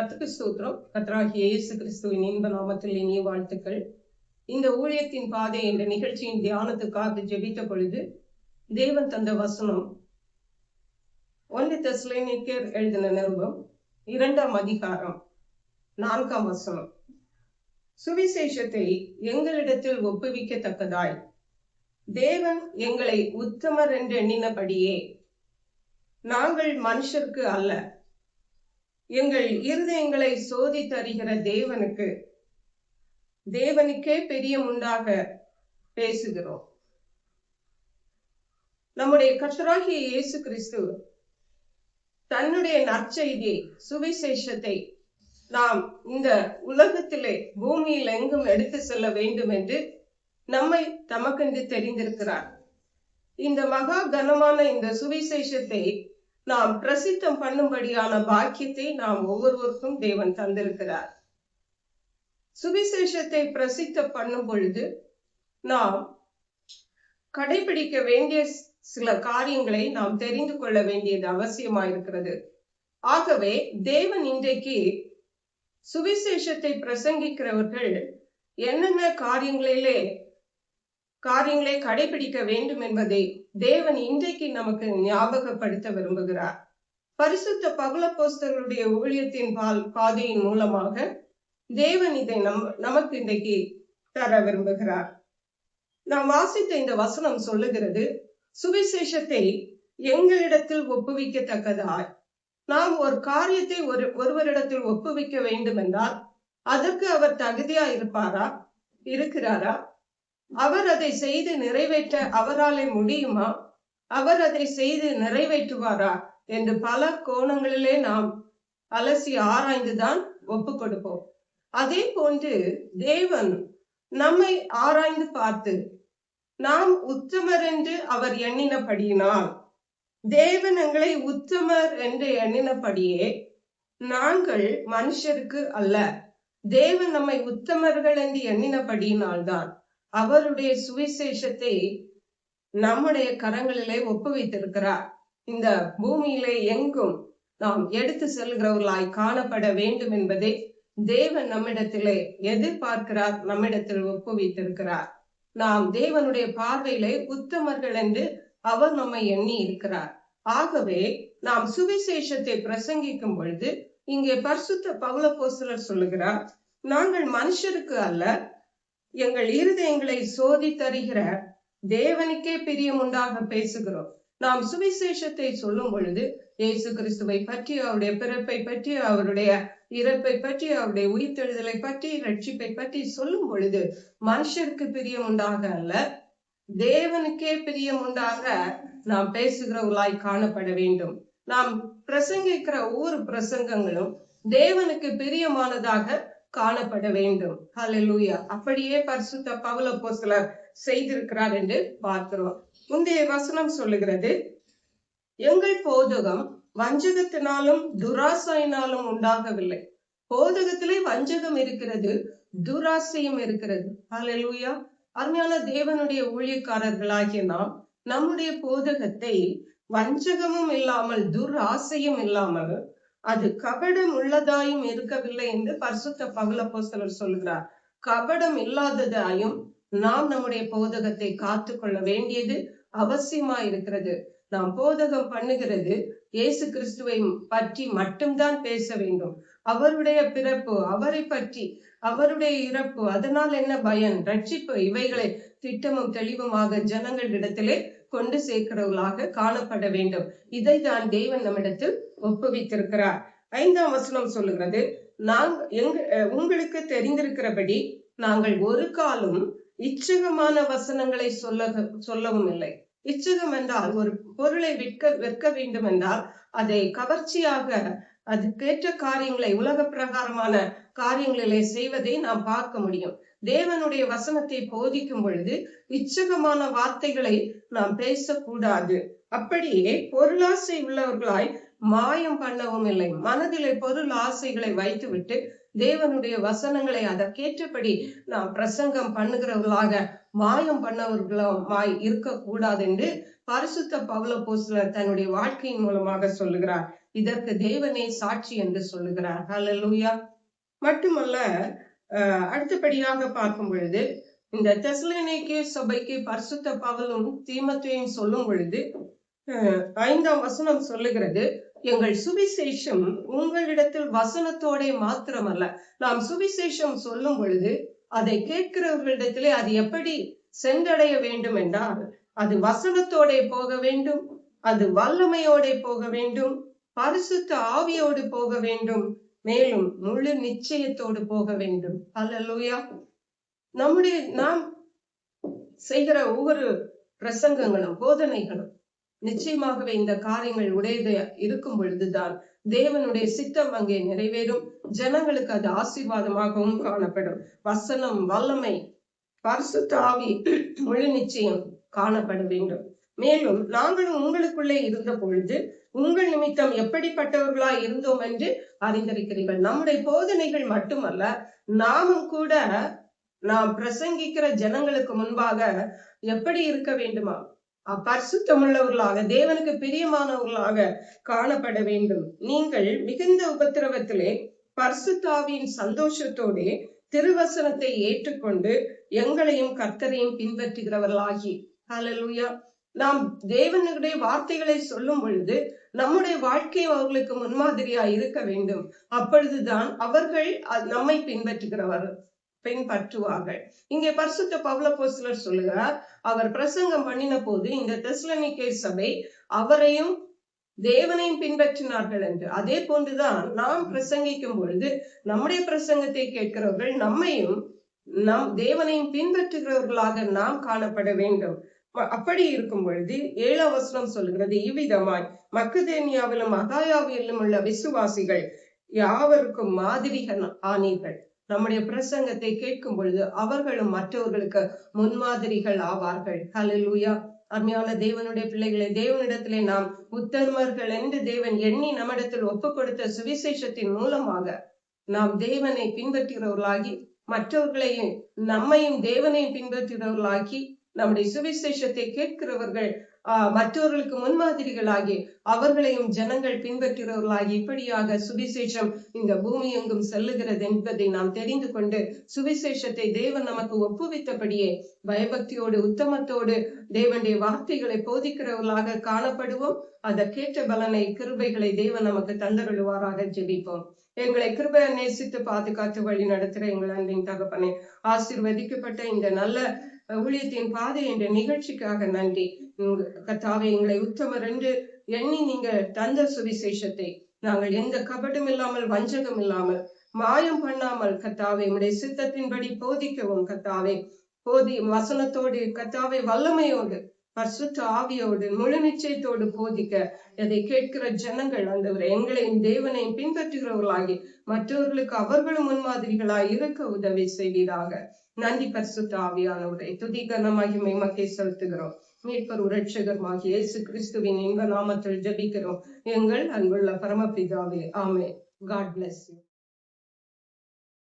கத்துக்கு ஸ்தோத்திரம். கத்ராகிய இயேசு கிறிஸ்துவின் இன்ப நாமத்தில் இனிய வாழ்த்துக்கள். இந்த ஊழியத்தின் பாதை என்ற நிகழ்ச்சியின் தியானத்துக்காக ஜெபித்த பொழுது தேவன் தந்த வசனம் ஒன்று தெஸ்லேனிக்கர் எழுதின நிருபம் இரண்டாம் அதிகாரம் நான்காம் வசனம். சுவிசேஷத்தை எங்களிடத்தில் ஒப்புவிக்கத்தக்கதாய். தேவன் எங்களை உத்தமர் என்று எண்ணினபடியே நாங்கள் மனுஷருக்கு அல்ல எங்கள் இருதயங்களை சோதித்தறிகிற தேவனுக்கு தேவனுக்கே பெரிய முண்டாக பேசுகிறோம். நம்முடைய கர்த்தராகிய இயேசு கிறிஸ்து தன்னுடைய நற்செய்தியை சுவிசேஷத்தை நாம் இந்த உலகத்திலே பூமியில் எங்கும் எடுத்து செல்ல வேண்டும் என்று நம்மை தமக்கென்று தெரிந்திருக்கிறார். இந்த மகா கனமான இந்த சுவிசேஷத்தை நாம் பிரசித்தம் பண்ணும்படியான பாக்கியத்தை நாம் ஒவ்வொருவருக்கும் தேவன் தந்திருக்கிறார். சுவிசேஷத்தை பிரசித்த பண்ணும் பொழுது நாம் கடைபிடிக்க வேண்டிய சில காரியங்களை நாம் தெரிந்து கொள்ள வேண்டியது அவசியமாயிருக்கிறது. ஆகவே தேவன் இன்றைக்கு சுவிசேஷத்தை பிரசங்கிக்கிறவர்கள் என்னென்ன காரியங்களிலே காரியங்களை கடைபிடிக்க வேண்டும் என்பதை தேவன் இன்றைக்கு நமக்கு ஞாபகப்படுத்த விரும்புகிறார். பரிசுத்த பகுலப்போஸ்தர்களுடைய ஊழியத்தின் பால் பாதையின் மூலமாக தேவன் இதை நம் நமக்கு இன்றைக்கு தர விரும்புகிறார். நாம் வாசித்த இந்த வசனம் சொல்லுகிறது சுவிசேஷத்தை எங்களிடத்தில் ஒப்புவிக்கத்தக்கதாய். நாம் ஒரு காரியத்தை ஒரு ஒருவரிடத்தில் ஒப்புவிக்க வேண்டும் என்றால் அதற்கு அவர் தகுதியா இருப்பாரா இருக்கிறாரா? அவர் அதை செய்து நிறைவேற்ற அவராலே முடியுமா? அவர் அதை செய்து நிறைவேற்றுவாரா? என்று பல கோணங்களிலே நாம் அலசி ஆராய்ந்துதான் ஒப்பு கொடுப்போம் அதே போன்று தேவன் நம்மை ஆராய்ந்து பார்த்து நாம் உத்தமர் என்று அவர் எண்ணினபடியினால் தேவன் எங்களை உத்தமர் என்று எண்ணினபடியே நாங்கள் மனுஷருக்கு அல்ல தேவன் நம்மை உத்தமர்கள் என்று எண்ணினபடியினால்தான். அவருடைய சுவிசேஷத்தை நம்முடைய கரங்களிலே ஒப்புவித்திருக்கிறார். இந்த பூமியிலே எங்கும் நாம் எடுத்து செல்கிறவர்களாய் காணப்பட வேண்டும் என்பதை தேவன் நம்மிடத்திலே எதிர்பார்க்கிறார் நம்மிடத்தில் ஒப்புவித்திருக்கிறார். நாம் தேவனுடைய பார்வையிலே உத்தமர்கள் என்று அவர் நம்மை எண்ணி இருக்கிறார். ஆகவே நாம் சுவிசேஷத்தை பிரசங்கிக்கும் பொழுது இங்கே பரிசுத்த பவுல போஸ்தலர் சொல்லுகிறார் நாங்கள் மனுஷருக்கு அல்ல எங்கள் இருதயங்களை சோதி தருகிற தேவனுக்கே பிரியம் உண்டாக பேசுகிறோம். நாம் சுவிசேஷத்தை சொல்லும் பொழுது இயேசு கிறிஸ்துவை பற்றி அவருடைய பிறப்பை பற்றி அவருடைய இறப்பை பற்றி அவருடைய உயிர்த்தெழுதலை பற்றி ரட்சிப்பை பற்றி சொல்லும் பொழுது மனுஷருக்கு பிரியம் உண்டாக அல்ல தேவனுக்கே பிரியம் உண்டாக நாம் பேசுகிறவர்களாய் காணப்பட வேண்டும். நாம் பிரசங்கிக்கிற ஒவ்வொரு பிரசங்கங்களும் தேவனுக்கு பிரியமானதாக காணப்பட வேண்டும். ஹலலூயா அப்படியே பரிசுத்த பவுல போசலர் செய்திருக்கிறார் என்று பார்க்கிறோம். முந்தைய வசனம் சொல்லுகிறது எங்கள் போதகம் வஞ்சகத்தினாலும் துராசையினாலும் உண்டாகவில்லை. போதகத்திலே வஞ்சகம் இருக்கிறது துராசையும் இருக்கிறது. ஹலலூயா அருமையான தேவனுடைய ஊழியக்காரர்களாகிய நாம் நம்முடைய போதகத்தை வஞ்சகமும் இல்லாமல் துராசையும் இல்லாமல் அது கபடம் உள்ளதாயும் இருக்கவில்லை என்று பரிசுத்த பகுல சொல்கிறார் கபடம் இல்லாததாயும் நாம் நம்முடைய போதகத்தை காத்து கொள்ள வேண்டியது அவசியமா இருக்கிறது. நாம் போதகம் பண்ணுகிறது இயேசு கிறிஸ்துவை பற்றி மட்டும்தான் பேச வேண்டும். அவருடைய பிறப்பு அவரை பற்றி அவருடைய இறப்பு அதனால் என்ன பயன்? ரட்சிப்பு இவைகளை திட்டமும் தெளிவுமாக ஜனங்களிடத்திலே கொண்டு சேர்க்கிறவர்களாக காணப்பட வேண்டும். இதை தான் தேவன் நம்மிடத்தில் ஒப்புவித்திருக்கிறார். ஐந்தாம் வசனம் சொல்லுகிறது நாங்க எங்க உங்களுக்கு தெரிந்திருக்கிறபடி நாங்கள் ஒரு காலம் இச்சகமான வசனங்களை சொல்ல சொல்லவும் இல்லை. இச்சகம் என்றால் ஒரு பொருளை விற்க விற்க வேண்டும் என்றால் அதை கவர்ச்சியாக அதுக்கேற்ற காரியங்களை உலக பிரகாரமான காரியங்களிலே செய்வதை நாம் பார்க்க முடியும். தேவனுடைய வசனத்தை போதிக்கும் பொழுது இச்சகமான வார்த்தைகளை நாம் பேசக்கூடாது. அப்படியே பொருளாசை உள்ளவர்களாய் மாயம் பண்ணவும் இல்லை. மனதிலே பொருள் ஆசைகளை வைத்துவிட்டு தேவனுடைய வசனங்களை அதற்கேற்றபடி நாம் பிரசங்கம் பண்ணுகிறவர்களாக மாயம் பண்ணவர்களுமாய் இருக்கக்கூடாது என்று பரிசுத்த பவுல போஸ்லர் தன்னுடைய வாழ்க்கையின் மூலமாக சொல்லுகிறார். இதற்கு தேவனே சாட்சி என்று சொல்லுகிறார். ஹலலூயா மட்டுமல்ல அடுத்தபடியாக பார்க்கும் பொழுது இந்த தெசலோனிக்கே சபைக்கு பரிசுத்த பவலும் தீமத்தையும் சொல்லும் பொழுது ஐந்தாம் வசனம் சொல்லுகிறது. எங்கள் சுவிசேஷம் உங்களிடத்தில் வசனத்தோட மாத்திரமல்ல. நாம் சுவிசேஷம் சொல்லும் பொழுது அதை கேட்கிறவர்களிடத்திலே அது எப்படி சென்றடைய வேண்டும் என்றால் அது வசனத்தோட போக வேண்டும் அது வல்லமையோட போக வேண்டும் பரிசுத்த ஆவியோடு போக வேண்டும் மேலும் முழு நிச்சயத்தோடு போக வேண்டும். அல்லேலூயா. நம்முடைய நாம் செய்கிற ஒவ்வொரு பிரசங்கங்களும் போதனைகளும் நிச்சயமாகவே இந்த காரியங்கள் உடையது இருக்கும் பொழுதுதான் தேவனுடைய சித்தம் அங்கே நிறைவேறும். ஜனங்களுக்கு அது ஆசீர்வாதமாகவும் காணப்படும். வசனம் வல்லமை பரிசுத்த ஆவி முழு நிச்சயம் காணப்பட வேண்டும். மேலும் நாங்களும் உங்களுக்குள்ளே இருந்த பொழுது உங்கள் நிமித்தம் எப்படிப்பட்டவர்களா இருந்தோம் என்று அறிந்திருக்கிறீர்கள். நம்முடைய போதனைகள் மட்டுமல்ல நாமும் கூட நாம் பிரசங்கிக்கிற ஜனங்களுக்கு முன்பாக எப்படி இருக்க வேண்டுமா? பரிசுத்தமுள்ளவர்களாக தேவனுக்கு பிரியமானவர்களாக காணப்பட வேண்டும். நீங்கள் மிகுந்த உபத்திரவத்திலே பர்சுத்தாவின் சந்தோஷத்தோடே திருவசனத்தை ஏற்றுக்கொண்டு எங்களையும் கர்த்தரையும் பின்பற்றுகிறவர்களாகி. ஹalleluya நாம் தேவனுடைய வார்த்தைகளை சொல்லும் பொழுது நம்முடைய வாழ்க்கை அவர்களுக்கு முன்மாதிரியா இருக்க வேண்டும். அப்பொழுதுதான் அவர்கள் நம்மை பின்பற்றுகிறவர்கள் பின்பற்றுவார்கள். இங்கே பரிசுத்த பவுல சொல்லுகிறார் அவர் பிரசங்கம் பண்ணின போது இந்த தெஸ்லனிக்கே சபை அவரையும் தேவனையும் பின்பற்றினார்கள் என்று. அதே போன்றுதான் நாம் பிரசங்கிக்கும் பொழுது நம்முடைய பிரசங்கத்தை கேட்கிறவர்கள் நம்மையும் நம் தேவனையும் பின்பற்றுகிறவர்களாக நாம் காணப்பட வேண்டும். அப்படி இருக்கும் பொழுது ஏழாம் வசனம் சொல்கிறது இவ்விதமாய் மக்குதேனியாவிலும் அகாயாவிலும் உள்ள விசுவாசிகள் யாவருக்கும் மாதிரிகள் ஆனீர்கள் நம்முடைய பிரசங்கத்தை கேட்கும் பொழுது அவர்களும் மற்றவர்களுக்கு முன்மாதிரிகள் ஆவார்கள். ஹலலூயா அருமையான தேவனுடைய பிள்ளைகளை தேவனிடத்திலே நாம் உத்தமர்கள் என்று தேவன் எண்ணி நம்மிடத்தில் ஒப்பு கொடுத்த சுவிசேஷத்தின் மூலமாக நாம் தேவனை பின்பற்றுகிறவர்களாகி மற்றவர்களையும் நம்மையும் தேவனையும் பின்பற்றுகிறவர்களாகி நம்முடைய சுவிசேஷத்தை கேட்கிறவர்கள் மற்றவர்களுக்கு முன்மாதிரிகளாகி அவர்களையும் ஜனங்கள் பின்பற்றுகிறவர்களாகி இப்படியாக சுவிசேஷம் இந்த பூமி எங்கும் செல்லுகிறது என்பதை நாம் தெரிந்து கொண்டு சுவிசேஷத்தை தேவன் நமக்கு ஒப்புவித்தபடியே பயபக்தியோடு உத்தமத்தோடு தேவனுடைய வார்த்தைகளை போதிக்கிறவர்களாக காணப்படுவோம். அதற்கேற்ற பலனை கிருபைகளை தேவன் நமக்கு தந்தருளுவாராக ஜெபிப்போம். எங்களை கிருபை நேசித்து பாதுகாத்து வழி நடத்துகிற எங்கள் அன்பின் தகப்பனே ஆசீர்வதிக்கப்பட்ட இந்த நல்ல ஊழியத்தின் பாதை என்ற நிகழ்ச்சிக்காக நன்றி. கத்தாவை எங்களை உத்தமர் என்று எண்ணி நீங்கள் தந்த சுவிசேஷத்தை நாங்கள் எந்த கபடும் இல்லாமல் வஞ்சகம் இல்லாமல் மாயம் பண்ணாமல் கத்தாவை உடைய சித்தத்தின்படி போதிக்கவும் கத்தாவை. போதி வசனத்தோடு கத்தாவை வல்லமையோடு பர்சுத்த ஆவியோடு முழு நிச்சயத்தோடு போதிக்க அதை கேட்கிற ஜனங்கள் அந்தவர் எங்களையும் தேவனையும் பின்பற்றுகிறவர்களாகி மற்றவர்களுக்கு அவர்களும் முன்மாதிரிகளாய் இருக்க உதவி செய்வீராக. நன்றி பரிசுத்த ஆவியானவரை. துதி கனமாகி மக்கை செலுத்துகிறோம். மீட்பர் உரட்சகருமாகிய இயேசு கிறிஸ்துவின் இன்ப நாமத்தில் ஜபிக்கிறோம். எங்கள் அன்புள்ள பரமபிதாவே ஆமே காட் பிளஸ் யூ